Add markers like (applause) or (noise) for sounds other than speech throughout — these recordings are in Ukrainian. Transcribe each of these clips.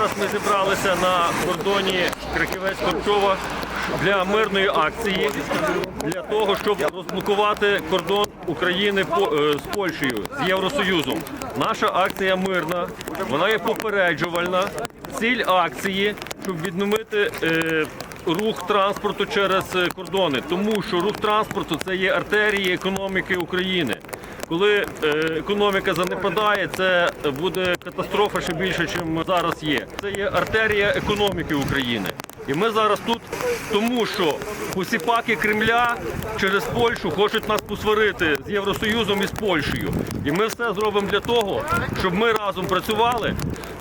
ми зібралися на кордоні Криківець Корчова для мирної акції для того, щоб розблокувати кордон України е, з Польщею з Євросоюзом. Наша акція мирна, вона є попереджувальна. Ціль акції, щоб відновити е, рух транспорту через е, кордони, тому що рух транспорту це є артерії економіки України. Коли е, економіка занепадає, це буде катастрофа ще більше, ніж зараз є. Це є артерія економіки України. І ми зараз тут, тому що посіпаки Кремля через Польщу хочуть нас посварити з Євросоюзом і з Польщею. І ми все зробимо для того, щоб ми разом працювали.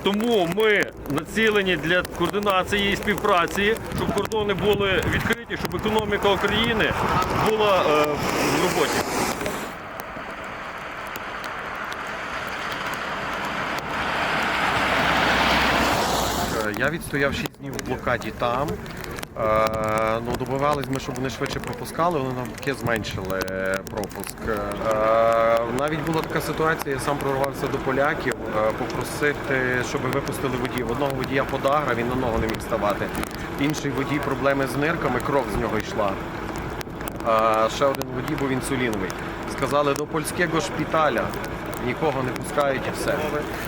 Тому ми націлені для координації і співпраці, щоб кордони були відкриті, щоб економіка України була е, в роботі. Я відстояв 6 днів в блокаді там. Е, ну, добивались ми, щоб вони швидше пропускали, вони навпаки зменшили е, пропуск. Е, навіть була така ситуація, я сам прорвався до поляків, попросити, щоб випустили водіїв. Одного водія подагра, він на ногу не міг ставати. Інший водій проблеми з нирками, кров з нього йшла. Ще один водій був інсуліновий. Сказали до польського шпиталя. Нікого не пускають і все.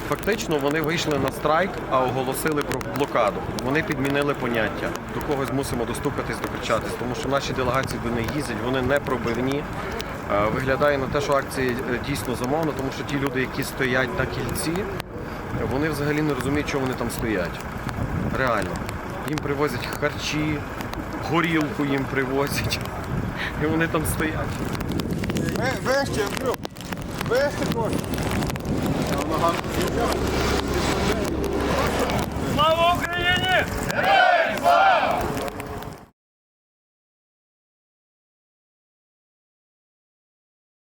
Фактично вони вийшли на страйк, а оголосили про блокаду. Вони підмінили поняття. До когось мусимо достукатись, докричатись, тому що наші делегації до них їздять, вони не пробивні. Е, Виглядає на те, що акція е, дійсно замовна, тому що ті люди, які стоять на кільці, вони взагалі не розуміють, чого вони там стоять. Реально. Їм привозять харчі, горілку їм привозять. (laughs) І вони там стоять. Вести кошти. Слава Україні!